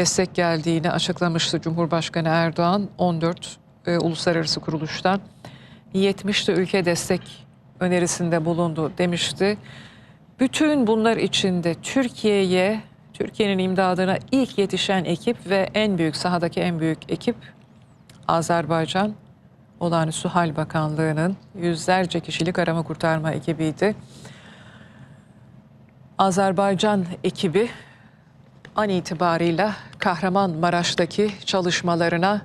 destek geldiğini açıklamıştı Cumhurbaşkanı Erdoğan 14 e, uluslararası kuruluştan 70 de ülke destek önerisinde bulundu demişti. Bütün bunlar içinde Türkiye'ye, Türkiye'nin imdadına ilk yetişen ekip ve en büyük sahadaki en büyük ekip Azerbaycan Olağanüstü Hal Bakanlığı'nın yüzlerce kişilik arama kurtarma ekibiydi. Azerbaycan ekibi an itibarıyla Kahramanmaraş'taki çalışmalarına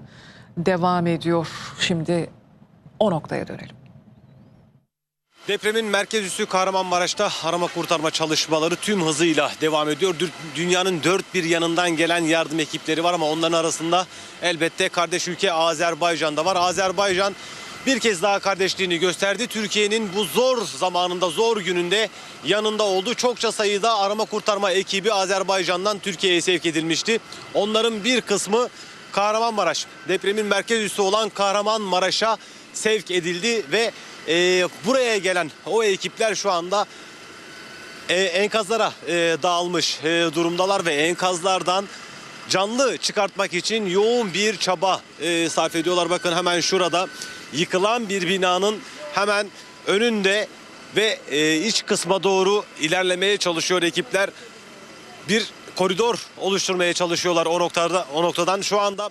devam ediyor. Şimdi o noktaya dönelim. Depremin merkez üssü Kahramanmaraş'ta arama kurtarma çalışmaları tüm hızıyla devam ediyor. Dü- Dünyanın dört bir yanından gelen yardım ekipleri var ama onların arasında elbette kardeş ülke Azerbaycan da var. Azerbaycan bir kez daha kardeşliğini gösterdi. Türkiye'nin bu zor zamanında, zor gününde yanında oldu. Çokça sayıda arama kurtarma ekibi Azerbaycan'dan Türkiye'ye sevk edilmişti. Onların bir kısmı Kahramanmaraş, depremin merkez üssü olan Kahramanmaraş'a sevk edildi ve e, buraya gelen o ekipler şu anda e, enkazlara e, dağılmış e, durumdalar ve enkazlardan canlı çıkartmak için yoğun bir çaba e, sarf ediyorlar. Bakın hemen şurada yıkılan bir binanın hemen önünde ve e, iç kısma doğru ilerlemeye çalışıyor ekipler. Bir koridor oluşturmaya çalışıyorlar o noktada o noktadan şu anda